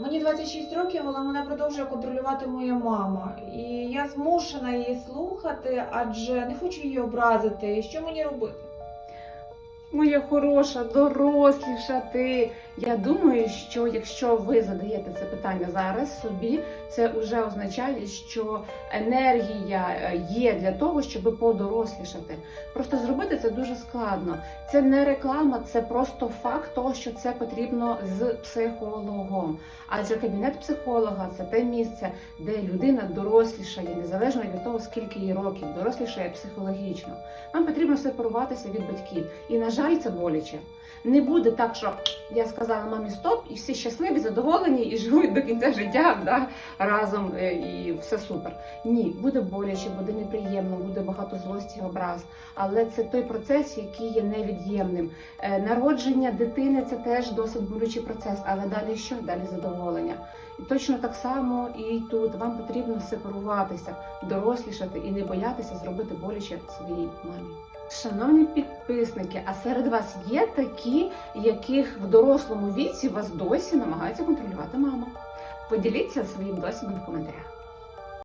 Мені 26 років, але мене продовжує контролювати моя мама. І я змушена її слухати, адже не хочу її образити. Що мені робити? Моя хороша, доросліша ти. Я думаю, що якщо ви задаєте це питання зараз собі, це вже означає, що енергія е, є для того, щоб подорослішати. Просто зробити це дуже складно. Це не реклама, це просто факт того, що це потрібно з психологом. Адже кабінет психолога це те місце, де людина дорослішає, незалежно від того, скільки їй років, дорослішає психологічно. Вам потрібно сепаруватися від батьків. І, на жаль, боляче. Не буде так, що я сказала мамі стоп, і всі щасливі, задоволені і живуть до кінця життя да, разом е, і все супер. Ні, буде боляче, буде неприємно, буде багато злості, образ. Але це той процес, який є невід'ємним. Е, Народження дитини це теж досить болючий процес, але далі що? Далі задоволення. І точно так само і тут вам потрібно сепаруватися, дорослішати і не боятися зробити боляче своїй мамі. Шановні підписники, а серед вас є такі, яких в дорослому віці вас досі намагається контролювати мама? Поділіться своїм досвідом в коментарях.